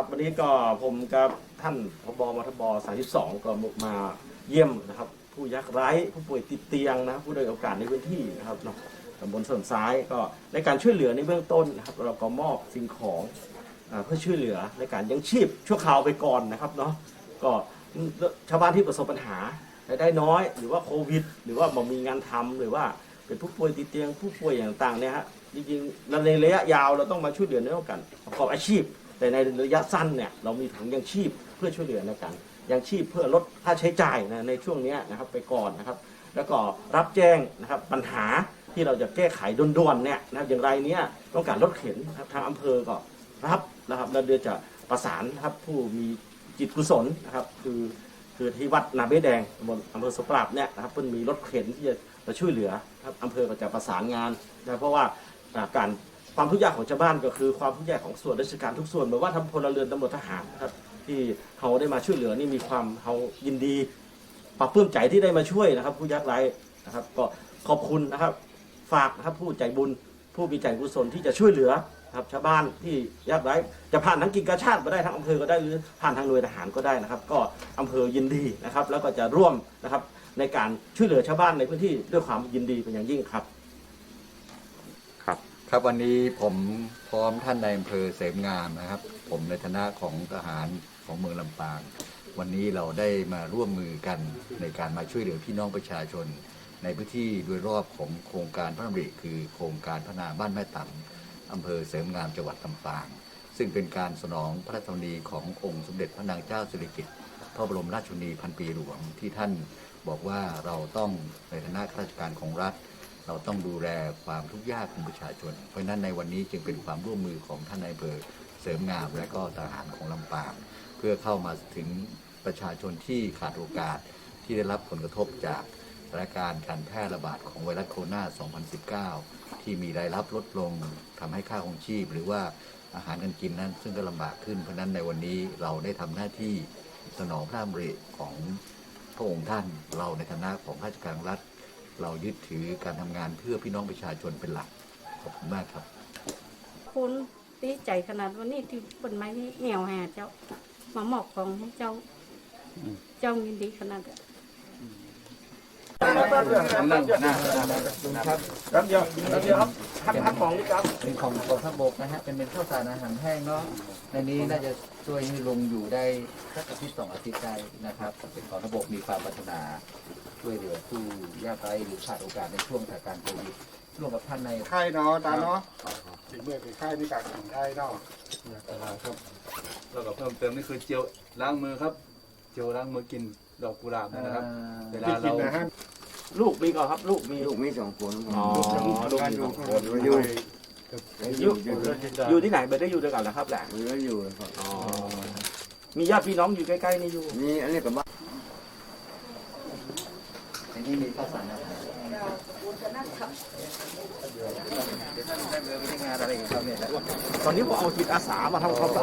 ครับ วันนี้ก็ผมกับท่านพบมทบ32ก็มาเยี่ยมนะครับ ผู้ยากไร้ผู้ป่วยติดเตียงนะผู้ด้อยโอกาสในพื้นที่นะครับเนาะตำบลเสริมซ้ายก็ในการช่วยเหลือในเบื้องต้นนะครับ เราก็มอบสิ่งของอาเพื่อช่วยเหลือในการยังชีพชั่วคราวไปก่อนนะครับเนาะก็ชาวบ้านที่ประสบปัญหารายได้น้อย หรือว่าโควิด หรือว่าบ่มีงานทำหรือว่าเป็นผู้ป่วยติดเตียงผู้ป่วยอย่างต่างเนี่ยฮะจริงๆในระยะยาวเราต้องมาช่วยเหลือในเรื่องการประกอบอาชีพ แต่ในระยะสั้นเนี่ยเรามีถังยังชีพเพื่อช่วยเหลือในการยังชีพเพื่อลดค่าใช้จ่ายนะในช่วงนี้นะครับไปก่อนนะครับ แล้วก็รับแจ้งนะครับปัญหาที่เราจะแก้ไขด่วนๆเนี่ยนะครับอย่างไรเนี้ยต้องการรถเข็นนะทางอำเภอก็รับนะครับแล้วเดือนจะประสานนะครับผู้มีจิตกุศลนะครับคือคือที่วัดนาเบแดงตำบลอำเภอสปราบเนี่ยนะครับเพิ่นมีรถเข็นที่จะมาช่วยเหลือครับอำเภอก็จะประสานงานนะเพราะว่าการ ความทุกข์ยากของชาวบ้านก็คือความทุกข์ยากของส่วนราชการทุกส่วนไม่ว่าทำพลเรือนตำรวจทหารนะครับที่เขาได้มาช่วยเหลือนี่มีความเขายินดีปรับปลื้มใจที่ได้มาช่วยนะครับ ผู้ยากไร้นะครับ ก็ขอบคุณนะครับ ฝากนะครับผู้ใจบุญผู้มีใจกุศลที่จะช่วยเหลือครับชาวบ้านที่ยากไร้จะผ่านทั้งกิจกาชาติก็ได้ทั้งอำเภอก็ได้หรือผ่านทางหน่วยทหารก็ได้นะครับ ก็อำเภอยินดีนะครับ แล้วก็จะร่วมนะครับในการช่วยเหลือชาวบ้านในพื้นที่ด้วยความยินดีเป็นอย่างยิ่งครับ ครับวันนี้ผมพร้อมท่านในอำเภอเสมงามนะครับ ผมในฐานะของทหารของเมืองลำปาง วันนี้เราได้มาร่วมมือกันในการมาช่วยเหลือพี่น้องประชาชน ในพื้นที่โดยรอบของโครงการพระดำริคือโครงการพัฒนาบ้านแม่ตำอำเภอเสริมงามจังหวัดลำปาง ซึ่งเป็นการสนองพระราชดำริขององค์สมเด็จพระนางเจ้าสิริกิติ์พระบรมราชชนนีพันปีหลวงที่ท่านบอกว่าเราต้องในฐานะข้าราชการของรัฐ เราต้องดูแลความทุกข์ยากของประชาชน เพราะฉะนั้นในวันนี้จึงเป็นความร่วมมือของท่านนายอำเภอเสริมงามและก็ทหารของลำปางเพื่อเข้ามาถึงประชาชนที่ขาดโอกาสที่ได้รับผลกระทบจากสถานการณ์การแพร่ระบาดของไวรัสโคโรนา 2019 ที่มีรายรับลดลงทำให้ค่าของชีพ หรือว่าอาหารการกินนั้น ซึ่งก็ลำบากขึ้น เพราะนั้นในวันนี้เราได้ทำหน้าที่สนองพระดำริของพระองค์ท่าน เราในฐานะของข้าราชการรัฐ เรายึดถือการทำงานเพื่อพี่น้องประชาชนเป็นหลัก ขอบคุณมากครับ คุณดีใจขนาดวันนี้ที่เป็นไม้แนวหาเจ้า มาหมอบของให้เจ้า เจ้ายินดีขนาดนั้นครับเดี๋ยวเดี๋ยวครับทักทักของนี่ครับ เป็นของกองทัพบกนะฮะ เป็นเป็นข้าวสารอาหารแห้งเนาะ ในนี้น่าจะช่วยให้ลงอยู่ได้สักอาทิตย์สองอาทิตย์ได้นะครับเป็นกองทัพบกมีความปรารถนา ช่วยเหลือผู้ยากไร้หรือขาดโอกาสในช่วงสถานการณ์โควิดร่วมกับท่านในไข่เนาะตาเนาะถึงเมื่อเป็นไข่มีการกินได้เนาะครับแล้วก็เพิ่มเติมนี่คือเจลล้างมือครับ เจลล้างมือกินดอกกุหลาบนะครับ เวลาที่กิเรานนะฮะลูกมีก่อนครับ ลูกมีลูกมีสองคนอ๋อลูกการมีดูสองคคนนอยู่อยู่อยู่ที่ไหนไม่ได้อยู่ด้วยกันนะครับแหละเหลืออยู่ครับอ๋อมีญาติพี่น้องอยู่ใกล้ๆนี่อยู่นี่อันนี้กับบ้านในี่มีข้าวสารอาหารเดี๋ยวท่านได้เบอร์ไปที่งานะไรของเขาเนี่ยนะตอนนี้ผมเอาจิตอาสามาทำความสะอาด